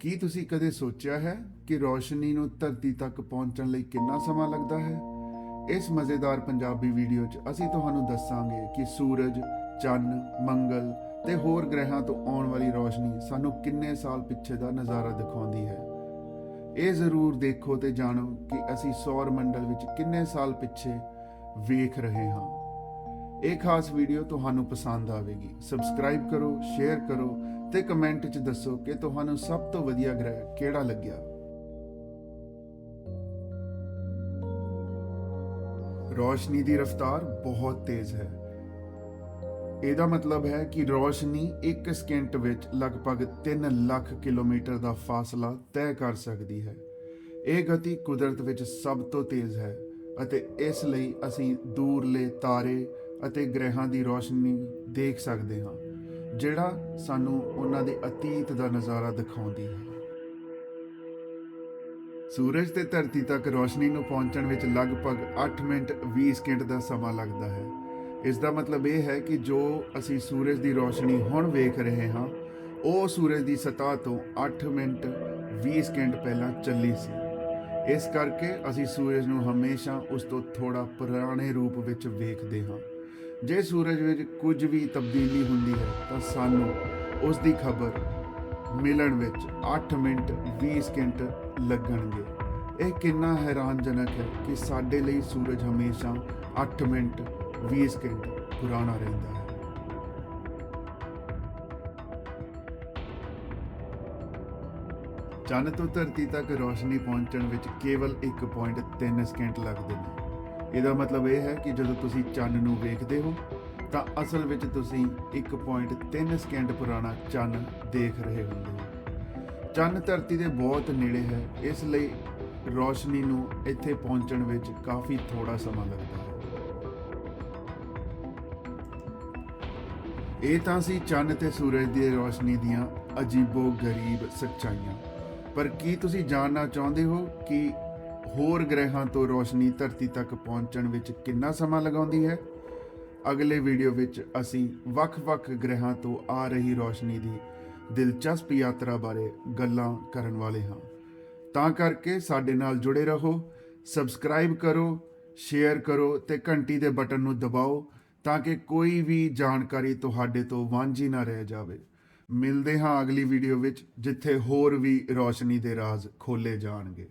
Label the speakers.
Speaker 1: ਕੀ ਤੁਸੀਂ ਕਦੇ ਸੋਚਿਆ ਹੈ ਕਿ ਰੋਸ਼ਨੀ ਨੂੰ ਧਰਤੀ ਤੱਕ ਪਹੁੰਚਣ ਲਈ ਕਿੰਨਾ ਸਮਾਂ ਲੱਗਦਾ ਹੈ? ਇਸ ਮਜ਼ੇਦਾਰ ਪੰਜਾਬੀ ਵੀਡੀਓ 'ਚ ਅਸੀਂ ਤੁਹਾਨੂੰ ਦੱਸਾਂਗੇ ਕਿ ਸੂਰਜ, ਚੰਨ, ਮੰਗਲ ਤੇ ਹੋਰ ਗ੍ਰਹਿਆਂ ਤੋਂ ਆਉਣ ਵਾਲੀ ਰੋਸ਼ਨੀ ਸਾਨੂੰ ਕਿੰਨੇ ਸਾਲ ਪਿੱਛੇ ਦਾ ਨਜ਼ਾਰਾ ਦਿਖਾਉਂਦੀ ਹੈ। ਇਹ ਜ਼ਰੂਰ ਦੇਖੋ ਤੇ ਜਾਣੋ ਕਿ ਅਸੀਂ ਸੌਰ ਮੰਡਲ ਵਿੱਚ ਕਿੰਨੇ ਸਾਲ ਪਿੱਛੇ ਵੇਖ ਰਹੇ ਹਾਂ। ਇਹ ਖਾਸ ਵੀਡੀਓ ਤੁਹਾਨੂੰ ਪਸੰਦ ਆਵੇਗੀ। ਸਬਸਕ੍ਰਾਈਬ ਕਰੋ ਸ਼ੇਅਰ ਕਰੋ ਤੇ ਕਮੈਂਟ 'ਚ ਦੱਸੋ ਕਿ ਤੁਹਾਨੂੰ ਸਭ ਤੋਂ ਵਧੀਆ ਗ੍ਰਹਿ ਕਿਹੜਾ ਲੱਗਿਆ। ਰੋਸ਼ਨੀ ਦੀ ਰਫ਼ਤਾਰ ਬਹੁਤ ਤੇਜ਼ ਹੈ। ਇਹਦਾ ਮਤਲਬ ਹੈ ਕਿ ਰੋਸ਼ਨੀ 1 ਸਕਿੰਟ ਵਿੱਚ ਲਗਭਗ 3 ਲੱਖ ਕਿਲੋਮੀਟਰ ਦਾ ਫਾਸਲਾ ਤੈਅ ਕਰ ਸਕਦੀ ਹੈ। ਇਹ ਗਤੀ ਕੁਦਰਤ ਵਿੱਚ ਸਭ ਤੋਂ ਤੇਜ਼ ਹੈ ਅਤੇ ਇਸ ਲਈ ਅਸੀਂ ਦੂਰਲੇ ਤਾਰੇ ਅਤੇ ਗ੍ਰਹਿਾਂ ਦੀ ਰੋਸ਼ਨੀ ਦੇਖ ਸਕਦੇ ਹਾਂ, ਜਿਹੜਾ ਸਾਨੂੰ ਉਹਨਾਂ ਦੇ ਅਤੀਤ ਦਾ ਨਜ਼ਾਰਾ ਦਿਖਾਉਂਦੀ ਹੈ। ਸੂਰਜ ਤੇ ਧਰਤੀ ਤੱਕ ਰੋਸ਼ਨੀ ਨੂੰ ਪਹੁੰਚਣ ਵਿੱਚ ਲਗਭਗ 8 ਮਿੰਟ 20 ਸਕਿੰਟ ਦਾ ਸਮਾਂ ਲੱਗਦਾ ਹੈ। ਇਸ ਦਾ ਮਤਲਬ ਇਹ ਹੈ ਕਿ ਜੋ ਅਸੀਂ ਸੂਰਜ ਦੀ ਰੋਸ਼ਨੀ ਹੁਣ ਵੇਖ ਰਹੇ ਹਾਂ, ਉਹ ਸੂਰਜ ਦੀ ਸਤਹ ਤੋਂ 8 ਮਿੰਟ 20 ਸਕਿੰਟ ਪਹਿਲਾਂ ਚੱਲੀ ਸੀ। ਇਸ ਕਰਕੇ ਅਸੀਂ ਸੂਰਜ ਨੂੰ ਹਮੇਸ਼ਾ ਉਸ ਤੋਂ ਥੋੜਾ ਪੁਰਾਣੇ ਰੂਪ ਵਿੱਚ ਵੇਖਦੇ ਹਾਂ। ਜੇ ਸੂਰਜ ਵਿੱਚ ਕੁਝ ਵੀ ਤਬਦੀਲੀ ਹੁੰਦੀ ਹੈ, ਤਾਂ ਸਾਨੂੰ ਉਸ ਦੀ ਖਬਰ ਮਿਲਣ ਵਿੱਚ 8 ਮਿੰਟ 20 ਸਕਿੰਟ ਲੱਗਣਗੇ। ਇਹ ਕਿੰਨਾ ਹੈਰਾਨਜਨਕ ਹੈ ਕਿ ਸਾਡੇ ਲਈ ਸੂਰਜ ਹਮੇਸ਼ਾ 8 ਮਿੰਟ 20 ਸਕਿੰਟ ਪੁਰਾਣਾ ਰਹਿੰਦਾ ਹੈ। ਚੰਨ ਤੋਂ ਧਰਤੀ ਤੱਕ ਰੋਸ਼ਨੀ ਪਹੁੰਚਣ ਵਿੱਚ ਕੇਵਲ 1.3 ਸਕਿੰਟ ਲੱਗਦੇ ਨੇ। ਇਹਦਾ ਮਤਲਬ ਇਹ ਹੈ ਕਿ ਜਦੋਂ ਤੁਸੀਂ ਚੰਨ ਨੂੰ ਵੇਖਦੇ ਹੋ, ਤਾਂ ਅਸਲ ਵਿੱਚ ਤੁਸੀਂ 1.3 ਸਕਿੰਟ ਪੁਰਾਣਾ ਚੰਨ ਦੇਖ ਰਹੇ ਹੁੰਦੇ ਹੋ। ਚੰਨ ਧਰਤੀ ਦੇ ਬਹੁਤ ਨੇੜੇ ਹੈ, ਇਸ ਲਈ ਰੋਸ਼ਨੀ ਨੂੰ ਇੱਥੇ ਪਹੁੰਚਣ ਵਿੱਚ ਕਾਫੀ ਥੋੜਾ ਸਮਾਂ ਲੱਗਦਾ ਹੈ। ਇਹ ਤਾਂ ਸੀ ਚੰਨ ਤੇ ਸੂਰਜ ਦੀ ਰੋਸ਼ਨੀ ਦੀਆਂ ਅਜੀਬੋ ਗਰੀਬ ਸੱਚਾਈਆਂ। ਪਰ ਕੀ ਤੁਸੀਂ ਜਾਣਨਾ ਚਾਹੁੰਦੇ ਹੋ ਕਿ ਹੋਰ ਗ੍ਰਹਿਾਂ ਤੋਂ ਰੋਸ਼ਨੀ ਧਰਤੀ ਤੱਕ ਪਹੁੰਚਣ ਵਿੱਚ ਕਿੰਨਾ ਸਮਾਂ ਲਗਾਉਂਦੀ ਹੈ? ਅਗਲੇ ਵੀਡੀਓ ਵਿੱਚ ਅਸੀਂ ਵੱਖ-ਵੱਖ ਗ੍ਰਹਿਾਂ ਤੋਂ ਆ ਰਹੀ ਰੋਸ਼ਨੀ ਦੀ ਦਿਲਚਸਪ ਯਾਤਰਾ ਬਾਰੇ ਗੱਲਾਂ ਕਰਨ ਵਾਲੇ ਹਾਂ। ਤਾਂ ਕਰਕੇ ਸਾਡੇ ਨਾਲ ਜੁੜੇ ਰਹੋ, ਸਬਸਕ੍ਰਾਈਬ ਕਰੋ, ਸ਼ੇਅਰ ਕਰੋ ਤੇ ਘੰਟੀ ਦੇ ਬਟਨ ਨੂੰ ਦਬਾਓ ਤਾਂ ਕਿ ਕੋਈ ਵੀ ਜਾਣਕਾਰੀ ਤੁਹਾਡੇ ਤੋਂ ਵਾਂਝੀ ਨਾ ਰਹਿ ਜਾਵੇ। ਮਿਲਦੇ ਹਾਂ ਅਗਲੀ ਵੀਡੀਓ ਵਿੱਚ ਜਿੱਥੇ ਹੋਰ ਵੀ ਰੋਸ਼ਨੀ ਦੇ ਰਾਜ਼ ਖੋਲੇ ਜਾਣਗੇ।